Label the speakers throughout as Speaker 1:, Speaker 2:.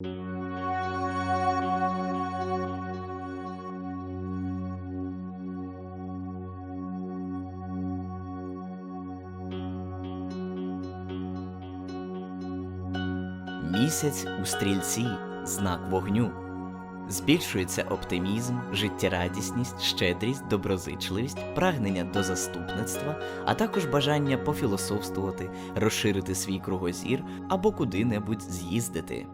Speaker 1: Місяць у стрільці знак вогню. Збільшується оптимізм, життєрадісність, щедрість, доброзичливість, прагнення до заступництва, а також бажання пофілософствувати, розширити свій кругозір або куди-небудь з'їздити.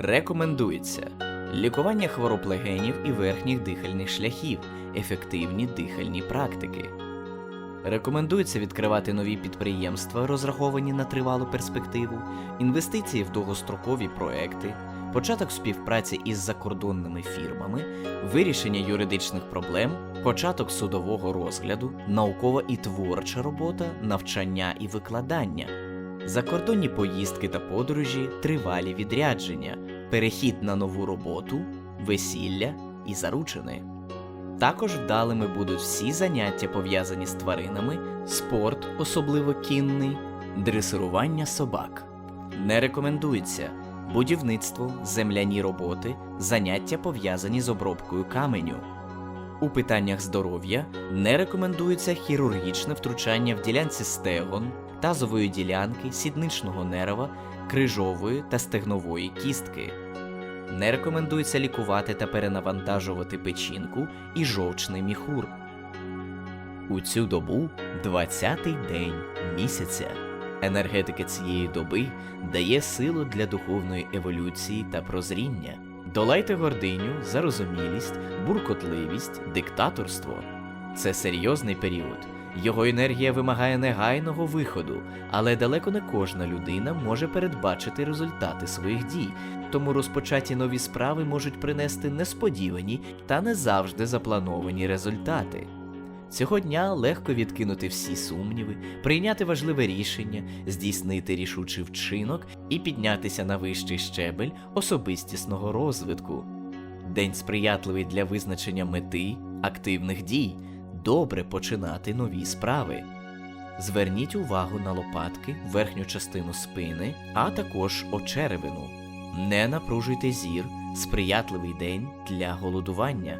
Speaker 1: Рекомендується. Лікування хвороб легенів і верхніх дихальних шляхів, ефективні дихальні практики. Рекомендується відкривати нові підприємства, розраховані на тривалу перспективу, інвестиції в довгострокові проекти, початок співпраці із закордонними фірмами, вирішення юридичних проблем, початок судового розгляду, наукова і творча робота, навчання і викладання, закордонні поїздки та подорожі, тривалі відрядження, перехід на нову роботу, весілля і заручини. Також вдалими будуть всі заняття пов'язані з тваринами, спорт, особливо кінний, дресирування собак. Не рекомендується будівництво, земляні роботи, заняття пов'язані з обробкою каменю. У питаннях здоров'я не рекомендується хірургічне втручання в ділянці стегон, тазової ділянки, сідничного нерва, крижової та стегнової кістки. Не рекомендується лікувати та перенавантажувати печінку і жовчний міхур. У цю добу 20-й день місяця. Енергетика цієї доби дає силу для духовної еволюції та прозріння. Долайте гординю, зарозумілість, буркотливість, диктаторство. Це серйозний період. Його енергія вимагає негайного виходу, але далеко не кожна людина може передбачити результати своїх дій, тому розпочаті нові справи можуть принести несподівані та не завжди заплановані результати. Цього дня легко відкинути всі сумніви, прийняти важливе рішення, здійснити рішучий вчинок і піднятися на вищий щебель особистісного розвитку. День сприятливий для визначення мети, активних дій, добре починати нові справи. Зверніть увагу на лопатки, верхню частину спини, а також очеревину. Не напружуйте зір, сприятливий день для голодування.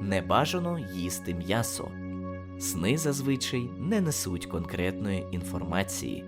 Speaker 1: Не бажано їсти м'ясо. Сни зазвичай не несуть конкретної інформації.